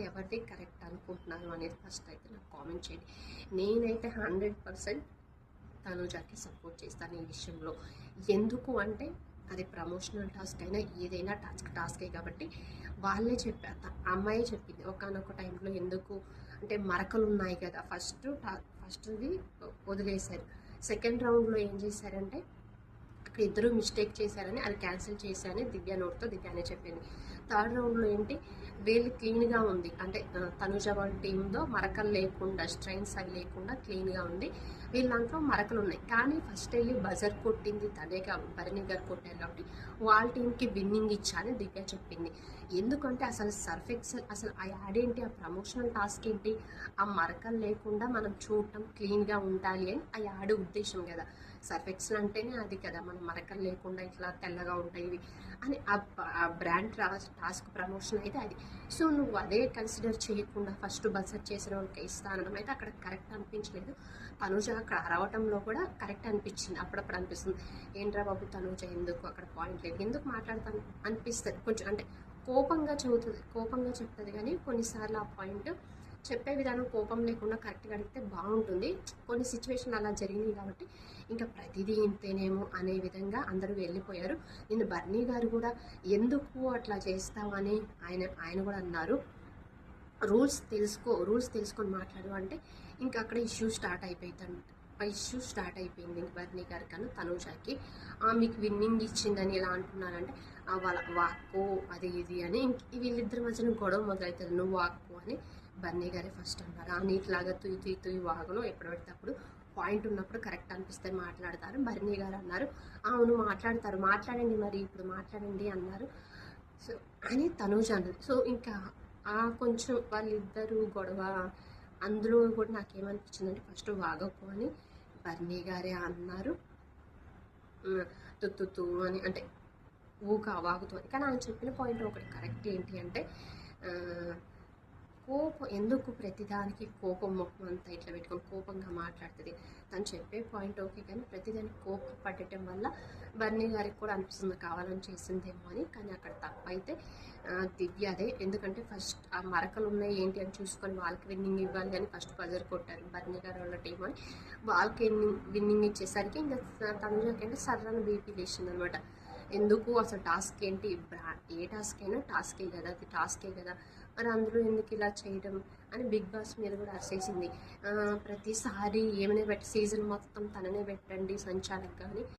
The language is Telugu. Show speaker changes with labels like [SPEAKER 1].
[SPEAKER 1] ఎవరిది కరెక్ట్ అనుకుంటున్నారు అనేది ఫస్ట్ అయితే నాకు కామెంట్ చేయండి. నేనైతే హండ్రెడ్ పర్సెంట్ తనుజాకి సపోర్ట్ చేస్తాను ఈ విషయంలో. ఎందుకు అంటే అది ప్రమోషనల్ టాస్క్ అయినా ఏదైనా టాస్క్ టాస్కే కాబట్టి వాళ్ళే చెప్పారు అమ్మాయి చెప్పింది. ఒకనొక టైంలో ఎందుకు అంటే మరకలు ఉన్నాయి కదా. ఫస్ట్ ఫస్ట్ది వదిలేశారు. సెకండ్ రౌండ్లో ఏం చేశారంటే ఇద్దరు మిస్టేక్ చేశారని అది క్యాన్సిల్ చేశారని దివ్య నోట్తో దివ్యానే చెప్పింది. థర్డ్ రౌండ్లో ఏంటి? వీళ్ళు క్లీన్గా ఉంది. అంటే తనుజ వాళ్ళ టీంలో మరకలు లేకుండా స్ట్రెయిన్స్ అవి లేకుండా క్లీన్గా ఉంది. వీళ్ళ దాంట్లో మరకలు ఉన్నాయి. కానీ ఫస్ట్ వెళ్ళి బజర్ కొట్టింది తనే కాబట్టి భరణి గారు కొట్టారు కాబట్టి వాళ్ళ టీంకి విన్నింగ్ ఇచ్చారని దివ్య చెప్పింది. ఎందుకంటే అసలు సర్ఫ్ ఎక్సెల్ అసలు ఆ యాడ్ ఏంటి? ఆ ప్రమోషనల్ టాస్క్ ఏంటి? ఆ మరకలు లేకుండా మనం చూడటం క్లీన్గా ఉండాలి అని ఆ యాడ్ ఉద్దేశం కదా. సర్ఫ్ ఎక్సెల్ అంటేనే అది కదా. మనం మరకలు లేకుండా ఇట్లా తెల్లగా ఉంటాయి. ఇవి అని ఆ బ్రాండ్ ఆ బ్రాండ్ టాస్క్ ప్రమోషన్ అయితే అది. సో నువ్వు అదే కన్సిడర్ చేయకుండా ఫస్ట్ బడ్జెట్ చేసిన వాళ్ళకి ఇస్తానడం అయితే అక్కడ కరెక్ట్ అనిపించలేదు. తనుజ అక్కడ అరవటంలో కూడా కరెక్ట్ అనిపించింది. అప్పుడప్పుడు అనిపిస్తుంది. ఏంట్రా బాబు తనుజ ఎందుకు? అక్కడ పాయింట్ లేదు. ఎందుకు మాట్లాడతాను? అనిపిస్తుంది. కొంచెం అంటే కోపంగా చదువుతుంది కోపంగా చెప్తుంది. కానీ కొన్నిసార్లు ఆ పాయింట్ చెప్పే విధానం కోపం లేకుండా కరెక్ట్గా అడిగితే బాగుంటుంది. కొన్ని సిచ్యువేషన్ అలా జరిగినాయి కాబట్టి ఇంకా ప్రతిదీ ఇంతేనేమో అనే విధంగా అందరూ వెళ్ళిపోయారు. నేను బర్నీ గారు కూడా ఎందుకు అట్లా చేస్తామని ఆయన ఆయన కూడా అన్నారు. రూల్స్ తెలుసుకో రూల్స్ తెలుసుకొని మాట్లాడు అంటే ఇంకా అక్కడ ఇష్యూ స్టార్ట్ అయిపోయింది ఇష్యూ స్టార్ట్ అయిపోయింది. బర్నీ గారి కన్నా తనుషాకి "ఆ, మీకు విన్నింగ్ ఇచ్చిందని ఎలా అంటున్నారంటే "ఆ, వాళ్ళ వాక్కు అది ఇది అని. వీళ్ళిద్దరి మధ్యన గొడవ మొదలవుతుంది నువ్వు వాక్కు అని బర్నీ గారే ఫస్ట్ అన్నారు ఆ నీటిలాగా తుయి తుయి తుయి వాగను. ఎప్పుడు పడితే అప్పుడు పాయింట్ ఉన్నప్పుడు కరెక్ట్ అనిపిస్తే మాట్లాడతారు. బర్నీ గారు అన్నారు. అవును మాట్లాడతారు. మాట్లాడండి మరి ఇప్పుడు మాట్లాడండి అన్నారు. సో అని తనూజ అన్నారు. సో ఇంకా ఆ కొంచెం వాళ్ళిద్దరూ గొడవ అందులో కూడా నాకేమనిపించిందంటే ఫస్ట్ వాగకు అని బర్నీ గారే అన్నారు. తుత్తు అని అంటే ఊక వాగుతూ. అని కానీ ఆయన చెప్పిన పాయింట్ ఒకటి కరెక్ట్ ఏంటి అంటే కోపం ఎందుకు ప్రతిదానికి కోపం ముఖం అంతా ఇట్లా పెట్టుకొని కోపంగా మాట్లాడుతుంది? తను చెప్పే పాయింట్ ఓకే కానీ ప్రతిదానికి కోపం పడటం వల్ల బర్నీ గారికి కూడా అనిపిస్తుంది కావాలని చేసిందేమో అని కానీ అక్కడ తప్పైతే ఆ, దివ్య అదే. ఎందుకంటే ఫస్ట్ ఆ మరకలు ఉన్నాయి ఏంటి అని చూసుకొని వాళ్ళకి విన్నింగ్ ఇవ్వాలి కానీ ఫస్ట్ బజర్ కొట్టారు బర్నీ గారు వాళ్ళ టీం అని. వాళ్ళకి విన్నింగ్ ఇచ్చేసరికి ఇంకా తనుజాకంటే సర్రని బీపీ లేచింది అనమాట ఎందుకు అసలు టాస్క్ ఏంటి? బ్రా- ఏ టాస్క్ అయినా టాస్కే కదా అది టాస్కే కదా. మరి అందులో ఎందుకు ఇలా చేయడం అని బిగ్ బాస్ మీద కూడా అరిసేసింది. ప్రతిసారి ఏమైనా పెట్టి సీజన్ మొత్తం తననే పెట్టండి సంచాలక్ కానీ